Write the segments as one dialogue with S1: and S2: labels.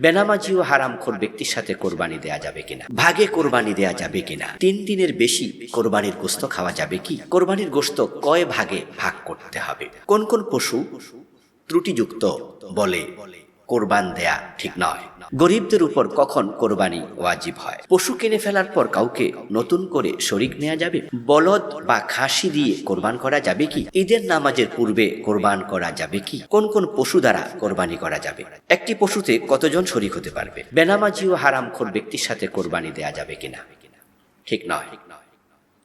S1: বেনামাজি ও হারামখোর ব্যক্তির সাথে কোরবানি দেয়া যাবে কিনা? ভাগে কোরবানি দেয়া যাবে কিনা? তিন দিনের বেশি কোরবানির গোস্ত খাওয়া যাবে কি? কোরবানির গোস্ত কয় ভাগে ভাগ করতে হবে? কোন কোন পশু ত্রুটিযুক্ত বলে কোরবান দেয়া ঠিক নয়। গরিবদের উপর কখন কোরবানি ওয়াজিব হয়? পশু কিনে ফেলার পর কাউকে নতুন করে শরিক নেওয়া যাবে? বলদ বা খাসি দিয়ে কোরবান করা যাবে কি? ঈদের নামাজের পূর্বে কোরবান করা যাবে কি? কোন কোন পশু দ্বারা কোরবানি করা যাবে? একটি পশুতে কতজন শরিক হতে পারবে? বেনামাজি ও হারামখোর ব্যক্তির সাথে কোরবানি দেয়া যাবে কিনা? ঠিক নয়।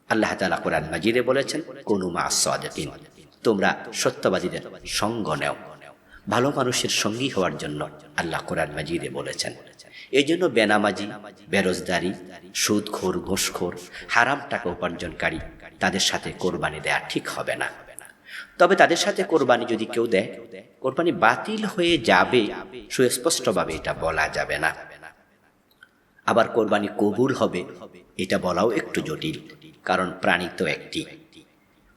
S1: আল্লাহ তালা কোরআন মাজিদে বলেছেন, কোন মা তোমরা সত্যবাদীদের সঙ্গ নেও। ভালো মানুষের সঙ্গী হওয়ার জন্য আল্লাহ কোরআন মাজিদে বলেছেন। এই জন্য বেনামাজি বেরোজগারি সুদখোর, ঘোষখোর, হারাম টাকা উপার্জনকারী তাদের সাথে কোরবানি দেয়া ঠিক হবে না। তবে তাদের সাথে কোরবানি যদি কেউ দেয়, কোরবানি বাতিল হয়ে যাবে, সুস্পষ্টভাবে এটা বলা যাবে না। আবার কোরবানি কবুল হবে, এটা বলাও একটু জটিল, কারণ প্রাণী তো একটি।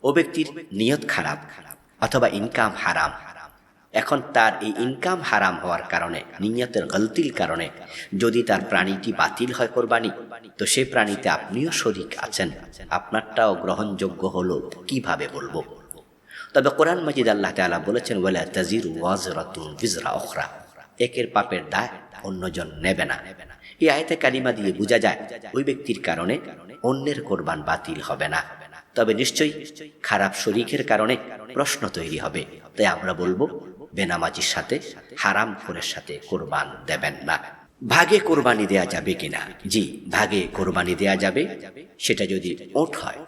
S1: ও ব্যক্তির নিয়ত খারাপ, অথবা ইনকাম হারাম এখন তার এই ইনকাম হারাম হওয়ার কারণে, নিয়তের গলতির কারণে, যদি তার প্রাণীটি বাতিল হয় কোরবানি, তো সে প্রাণীতে আপনিও শরিক আছেন। আপনারটাও গ্রহণযোগ্য হলো, কীভাবে বলব? তবে কোরআন মাজিদ আল্লাহ তালা বলেছেন, ওয়ালা তাজিরু ওয়াজরাতুন বিজরা উখরা। একের পাপের দায় অন্যজন নেবে না। এই আয়তে কালিমা দিয়ে বোঝা যায়, ওই ব্যক্তির কারণে অন্যের কোরবান বাতিল হবে না। তবে নিশ্চয়ই খারাপ শরীকের কারণে প্রশ্ন তৈরি হবে। তাই আমরা বলব বেনামাজির সাথে, হারাম খোরের সাথে কোরবান দেবেন না। ভাগে কোরবানি দেয়া যাবে কিনা? জি, ভাগে কোরবানি দেয়া যাবে। সেটা যদি ওট হয়,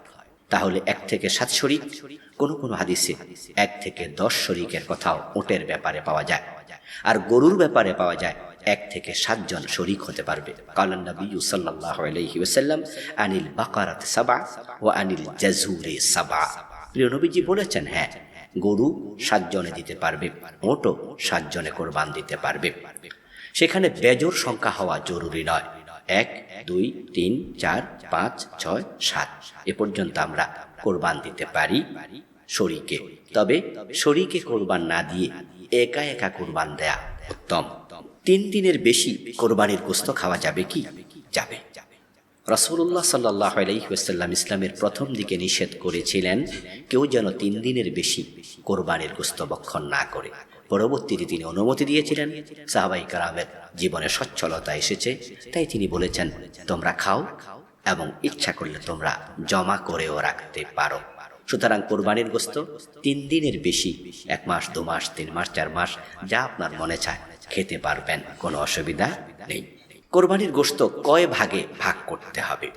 S1: তাহলে এক থেকে সাত শরিক, কোনো কোনো হাদিসে এক থেকে দশ শরিকের কথাও ওটের ব্যাপারে পাওয়া যায়। আর গরুর ব্যাপারে পাওয়া যায়, এক থেকে সাতজন শরিক হতে পারবে। কালান আনিল বাকারাত সাবা ও আনিল জাজুরে সাবা প্রিয় নবীজি বলেছেন হ্যাঁ গরু সাতজনে দিতে পারবে ওটও সাতজনে কোরবান দিতে পারবে। সেখানে বেজোর সংখ্যা হওয়া জরুরি নয়। এক, দুই, তিন, চার, পাঁচ, ছয়, সাত। এ পর্যন্ত আমরা কোরবান দিতে পারি শরীকে তবে শরীকে কোরবান না দিয়ে একা একা কোরবান দেয়া উত্তম। তিন দিনের বেশি কোরবানির গোস্ত খাওয়া যাবে কি? যাবে। রসুল্লাহ সাল্লাহ আলাইসাল্লাম ইসলামের প্রথম দিকে নিষেধ করেছিলেন, কেউ যেন তিন দিনের বেশি কোরবানির গোস্ত বক্ষণ না করে। পরবর্তীতে তিনি অনুমতি দিয়েছিলেন। সাহাবাই কারামের জীবনে সচ্ছলতা এসেছে, তাই তিনি বলেছেন, তোমরা খাও এবং ইচ্ছা করলে তোমরা জমা করেও রাখতে পারো। সুতরাং কোরবানির গোস্ত তিন দিনের বেশি, এক মাস, দু মাস, তিন মাস, চার মাস, যা আপনার মনে চায়, খেতে পারবেন, কোনো অসুবিধা নেই। কোরবানির গোস্ত কয় ভাগে ভাগ করতে হবে?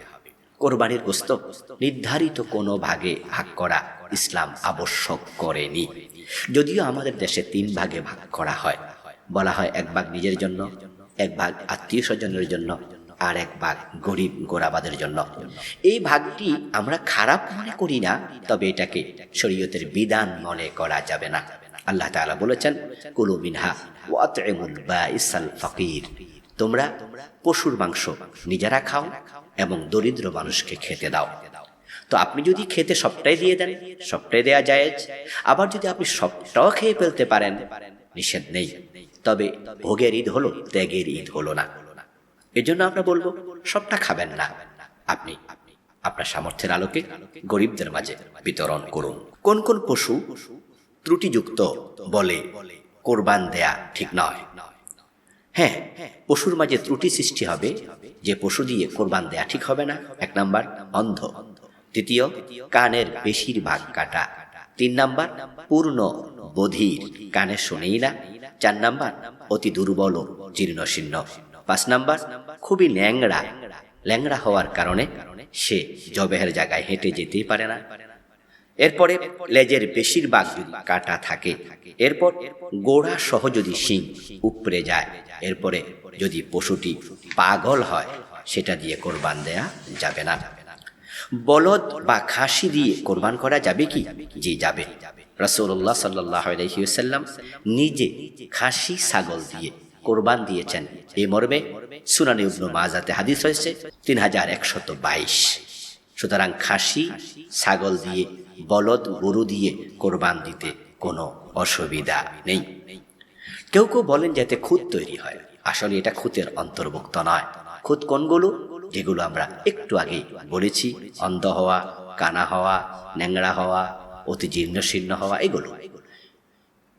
S1: কোরবানির গোস্ত নির্ধারিত কোনো ভাগে ভাগ করা ইসলাম আবশ্যক করেনি। যদিও আমাদের দেশে তিন ভাগে ভাগ করা হয়। বলা হয় এক ভাগ নিজের জন্য, এক ভাগ আত্মীয় স্বজনের জন্য আর এক ভাগ গরিব গোরাবাদের জন্য। এই ভাগটি আমরা খারাপ মনে করি না, তবে এটাকে শরীয়তের বিধান মনে করা যাবে না। আল্লাহ তাআলা বলেছেন, কুলু মিনহা বাইসাল ফকির। তোমরা পশুর মাংস নিজেরা খাও এবং দরিদ্র মানুষকে খেতে দাও। তো আপনি যদি খেতে সবটাই দিয়ে দেন, সবটাই দেয়া যায় আবার যদি আপনি সবটাও খেয়ে ফেলতে পারেন, নিষেধ নেই। তবে ভোগের ঈদ হলো, ত্যাগের ঈদ হলো না। এজন্য আমরা বলব, সবটা খাবেন না। আপনি আপনার সামর্থ্যের আলোকে গরিবদের মাঝে বিতরণ করুন। কোন কোন পশু ত্রুটিযুক্ত বলে কোরবান দেয়া ঠিক নয়। হ্যাঁ পশুর মাঝে ত্রুটি সৃষ্টি হবে যে পশু দিয়ে কোরবান দেয়া ঠিক হবে না। এক নাম্বার, অন্ধ। তৃতীয় কানের বেশিরভাগ কাটা। তিন নাম্বার, পূর্ণ বধির, কানে শোনেই না। চার নাম্বার, অতি দুর্বল ও জীর্ণ শীর্ণ পাঁচ নাম্বার, খুবই ল্যাংড়া। ল্যাংড়া হওয়ার কারণে সে জবেহের জায়গায় হেঁটে যেতেই পারে না। এরপরে লেজের বেশিরভাগ কাটা থাকে, এরপর গোড়া সহ যদি শিং উপড়ে যায়, এরপরে যদি পশুটি পাগল হয়, সেটা দিয়ে কোরবান দেয়া যাবে না। বলদ বা খাসি দিয়ে কোরবান করা যাবে কি? জি, যাবে। রসুল্লাহ সাল্লাহ আলহিউসাল্লাম নিজে খাসি, ছাগল দিয়ে কোরবান দিয়েছেন। এই মর্মে সুনানি উবনু মাজাতে হাদিস হয়েছে তিন হাজার একশত বাইশ। সুতরাং খাসি, ছাগল দিয়ে বলদ গরু দিয়ে কোরবান দিতে কোনো অসুবিধা নেই। কেউ কেউ বলেন যাতে খুদ তৈরি হয়। আসলে এটা খুতের অন্তর্ভুক্ত নয়। খুত কোনগুলো? যেগুলো আমরা একটু আগে বলেছি। অন্ধ হওয়া, কানা হওয়া, ন্যাংড়া হওয়া, অতি জীর্ণ শীর্ণ হওয়া, এগুলো।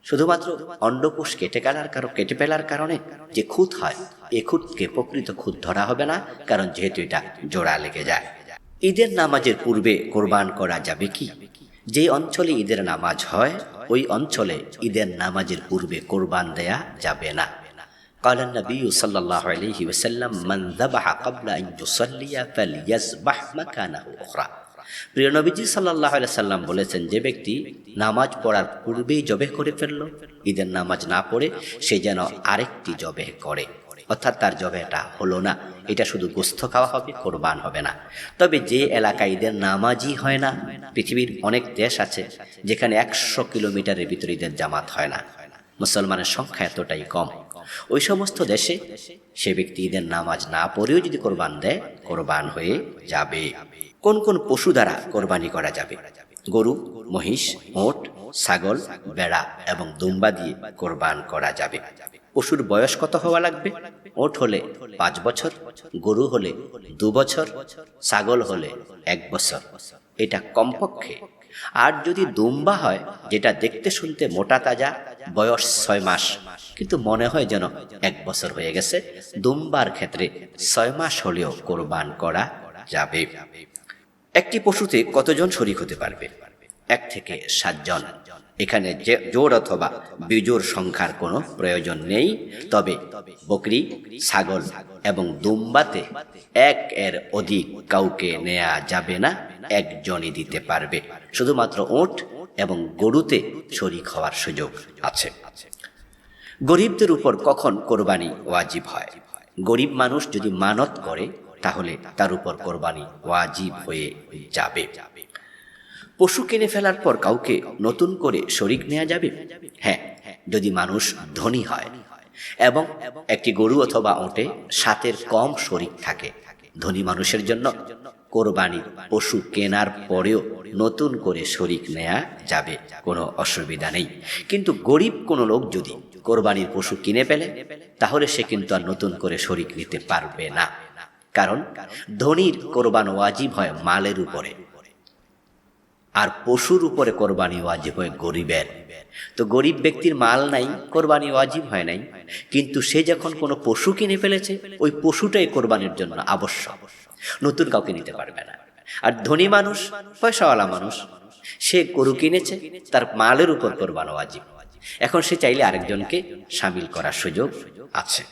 S1: শুধুমাত্র অন্ডকোষ কেটে গেলার কারণ, কেটে ফেলার কারণে যে খুঁত হয়, এ খুঁতকে প্রকৃত খুঁত ধরা হবে না, কারণ যেহেতু এটা জোড়া লেগে যায়। ঈদের নামাজের পূর্বে কোরবান করা যাবে কি যে অঞ্চলে ঈদের নামাজ হয় ওই অঞ্চলে ঈদের নামাজের পূর্বে কোরবান দেয়া যাবে না قال النبي صلى الله عليه وسلم من ذبح قبل أن يصلي فليذبح مكانه أخرى প্রিয় নবীজি সাল্লাহ সাল্লাম বলেছেন যে ব্যক্তি নামাজ পড়ার পূর্বেই জবে করে ফেললো ঈদের নামাজ না পড়ে সে যেন আরেকটি জবে করে অর্থাৎ তার জবেটা হলো না এটা শুধু গোস্ত খাওয়া হবে, কোরবান হবে না। তবে যে এলাকায় ঈদের নামাজই হয় না, পৃথিবীর অনেক দেশ আছে যেখানে একশো কিলোমিটারের ভিতরে ঈদের জামাত হয় না। মুসলমানের সংখ্যা এতটাই কম। ওই সমস্ত দেশে সে ব্যক্তি ঈদের নামাজ না পড়েও যদি কোরবান দেয়, কোরবান হয়ে যাবে। কোন কোন পশু দ্বারা কোরবানি করা যাবে? গরু, মহিষ, ওট, ছাগল, বেড়া এবং দুম্বা দিয়ে কোরবান করা যাবে। পশুর বয়স কত হওয়া লাগবে? ওট হলে পাঁচ বছর, গরু হলে দু বছর, ছাগল হলে এক বছর। এটা কমপক্ষে। আর যদি দুম্বা হয়, যেটা দেখতে শুনতে মোটা তাজা, বয়স ছয় মাস, কিন্তু মনে হয় যেন এক বছর হয়ে গেছে, দুম্বার ক্ষেত্রে ছয় মাস হলেও কোরবান করা যাবে। একটি পশুতে কতজন শরিক হতে পারবে? এক থেকে সাতজন। এখানে যে জোর অথবা বিজোর সংখ্যার কোনো প্রয়োজন নেই। তবে বকরি, ছাগল এবং দুম্বাতে এক এর অধিক কাউকে নেওয়া যাবে না, একজনই দিতে পারবে। শুধুমাত্র ওট এবং গরুতে শরিক হওয়ার সুযোগ আছে। গরিবদের উপর কখন কোরবানি ওয়াজিব হয়? গরিব মানুষ যদি মানত করে, তাহলে তার উপর কোরবানি ওয়াজিব হয়ে যাবে। পশু কিনে ফেলার পর কাউকে নতুন করে শরিক নেওয়া যাবে? হ্যাঁ যদি মানুষ ধনী হয়। এবং একটি গরু অথবা ওটে সাতের কম শরিক থাকে। ধনী মানুষের জন্য কোরবানি পশু কেনার পরেও নতুন করে শরিক নেওয়া যাবে, কোনো অসুবিধা নেই। কিন্তু গরিব কোনো লোক যদি কোরবানির পশু কিনে ফেলে, তাহলে সে কিন্তু আর নতুন করে শরিক নিতে পারবে না। কারণ ধনীর কোরবান ওয়াজিব হয় মালের উপরে। আর পশুর উপরে কোরবানি ওয়াজিব হয় গরিবের। তো গরিব ব্যক্তির মাল নাই, কোরবানি ওয়াজিব হয় নাই, কিন্তু সে যখন কোনো পশু কিনে ফেলেছে, ওই পশুটাই কোরবানির জন্য আবশ্যক। নতুন কাউকে নিতে পারবে না। আর ধনী মানুষ, পয়সাওয়ালা মানুষ, সে গরু কিনেছে, তার মালের উপর কোরবান ওয়াজিব। এখন সে চাইলে আরেকজনকে সামিল করার সুযোগ আছে।